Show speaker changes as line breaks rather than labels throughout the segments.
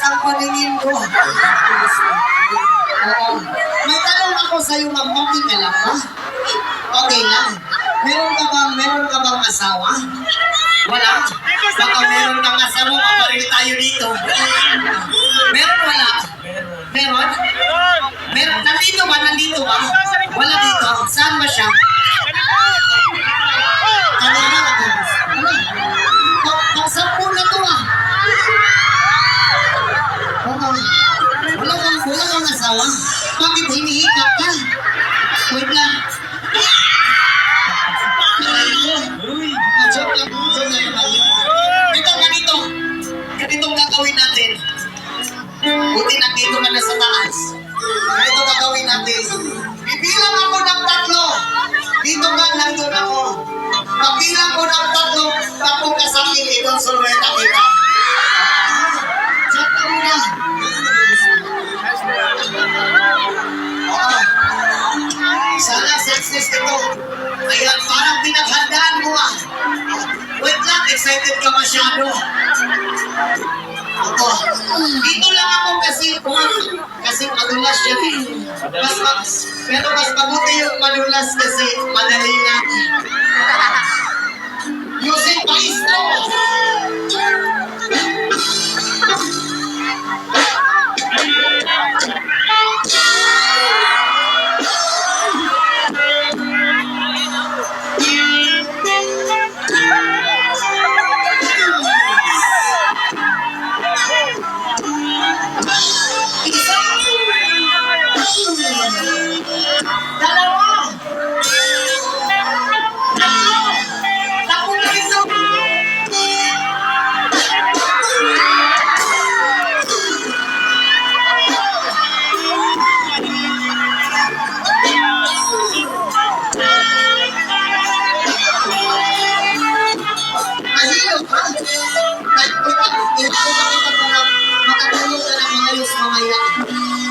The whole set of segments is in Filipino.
ang paningin ko. Oo. May tanong ako sa iyo, ma'am. Okay ka lang ba? Okay lang. Meron ka bang, meron ka bang asawa? Wala. Baka meron kang asawa, papareho tayo dito. Meron, wala? Meron? Meron? Nandito ba? Nandito ba? Wala dito. Saan ba siya? Kanina ako. Ano? Pa- Pang-sampu na to ah. Oo. Wala kang, wala kang asawa. Bakit hinihikap ka? Wait lang. Uy, joke lang. Joke lang naman yun. Ito, ganito. Ganitong gagawin natin. Buti nandito ka na sa taas. Ganito gagawin natin. Bibilang ako ng tatlo. Dito ka, nandun ako. Pagbilang ko ng tatlo, tapos ka sa akin, ikonsulweta kita. Masyado. Ako, dito lang ako kasi kasi madulas siya eh. Mas, mas, pero mas mabuti yung madulas kasi madali lang.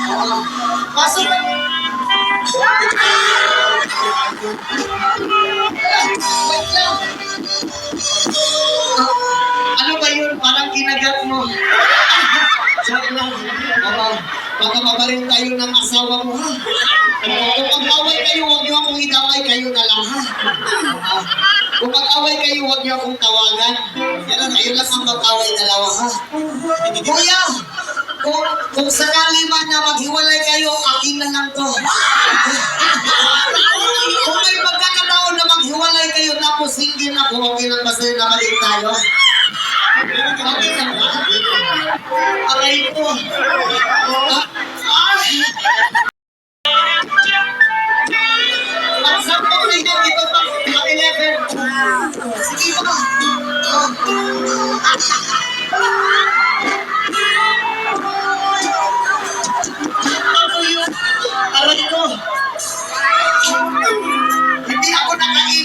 Pasok Ano ba yun? Parang kinagat mo. Joke lang. Mama, baka mabalin tayo ng asawa mo, ha? Kung pag-away kayo, huwag niyo akong idaway kayo na lang, ha? Kung pag-away kayo, huwag niyo akong tawagan. Yan lang, ayun lang ang pag-away dalawa, ha? Kuya! Kung, kung sakali man na maghiwalay kayo, akin na lang to. kung may pagkakataon na maghiwalay kayo, tapos single ako, okay lang ba sa'yo na mali tayo? Okay lang ba? Aray ko. Ah. Pagsampok na ito, dito pa, pa 11. Sige? Oh.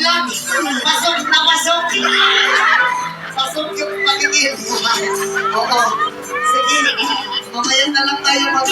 Nakailan. Pasok na pasok. Pasok yung paligid. Oo. Sige. Mamaya na lang tayo mag